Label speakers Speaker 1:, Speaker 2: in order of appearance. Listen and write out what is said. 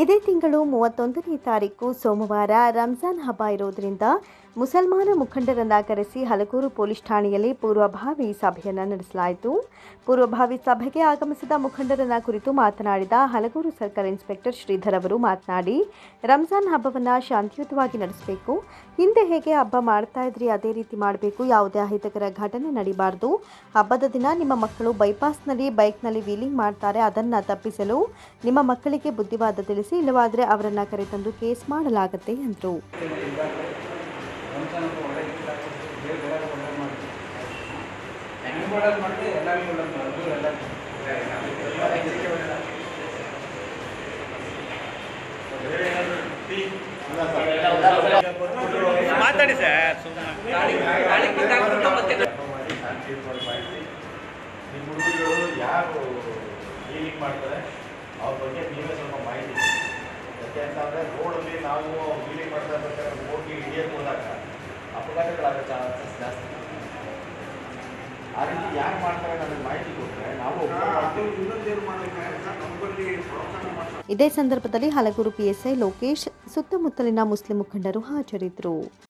Speaker 1: ಇದೇ ತಿಂಗಳು ಮೂವತ್ತೊಂದನೇ ತಾರೀಕು ಸೋಮವಾರ ರಂಜಾನ್ ಹಬ್ಬ ಇರೋದ್ರಿಂದ ಮುಸಲ್ಮಾನ ಮುಖಂಡರನ್ನ ಕರೆಸಿ ಹಲಗೂರು ಪೊಲೀಸ್ ಠಾಣೆಯಲ್ಲಿ ಪೂರ್ವಭಾವಿ ಸಭೆಯನ್ನು ನಡೆಸಲಾಯಿತು. ಪೂರ್ವಭಾವಿ ಸಭೆಗೆ ಆಗಮಿಸಿದ ಮುಖಂಡರನ್ನ ಕುರಿತು ಮಾತನಾಡಿದ ಹಲಗೂರು ಸರ್ಕಲ್ ಇನ್ಸ್ಪೆಕ್ಟರ್ ಶ್ರೀಧರ್ ಅವರು ಮಾತನಾಡಿ, ರಂಜಾನ್ ಹಬ್ಬವನ್ನು ಶಾಂತಿಯುತವಾಗಿ ನಡೆಸಬೇಕು. ಹಿಂದೆ ಹೇಗೆ ಹಬ್ಬ ಮಾಡ್ತಾ ಇದ್ರಿ, ಅದೇ ರೀತಿ ಮಾಡಬೇಕು. ಯಾವುದೇ ಅಹಿತಕರ ಘಟನೆ ನಡೀಬಾರ್ದು. ಹಬ್ಬದ ದಿನ ನಿಮ್ಮ ಮಕ್ಕಳು ಬೈಪಾಸ್ನಲ್ಲಿ, ಬೈಕ್ನಲ್ಲಿ ವೀಲಿಂಗ್ ಮಾಡ್ತಾರೆ. ಅದನ್ನು ತಪ್ಪಿಸಲು ನಿಮ್ಮ ಮಕ್ಕಳಿಗೆ ಬುದ್ಧಿವಾದ ತಿಳಿಸಿ. ಇಲ್ಲವಾದರೆ ಅವರನ್ನು ಕರೆತಂದು ಕೇಸ್ ಮಾಡಲಾಗುತ್ತೆ ಎಂದರು
Speaker 2: ಮಾತಾಡಿ ಸರ್ ಸುಮ್ಮನೆ
Speaker 3: ನಿಮ್ಮ ಹುಡುಗರು ಯಾರು ಮಾಡ್ತಾರೆ ಅವ್ರ ಬಗ್ಗೆ ನೀವೇ ಸ್ವಲ್ಪ. ಯಾಕೆ ರೋಡ್ ರೋಡಲ್ಲಿ ನಾವು ವೀಲಿಂಗ್ ಮಾಡ್ತಾ ಇರ್ಬೇಕಾದ್ರೆ ಹೋಗಿ ಹಿಡಿಯಕ್ಕೆ ಹೋದಾಗ ಅಪಘಾತಗಳಾಗೋ ಚಾನ್ಸಸ್ ಜಾಸ್ತಿ. ಆ ರೀತಿ ಯಾಕೆ ಮಾಡ್ತಾರೆ ನಮಗೆ ಮಾಹಿತಿ ಕೊಟ್ಟರೆ ನಾವು.
Speaker 1: ಇದೇ ಸಂದರ್ಭದಲ್ಲಿ ಹಲಗೂರು ಪಿಎಸ್ಐ ಲೋಕೇಶ್ ಸುತ್ತಮುತ್ತಲಿನ ಮುಸ್ಲಿಂ ಮುಖಂಡರು ಹಾಜರಿದ್ದರು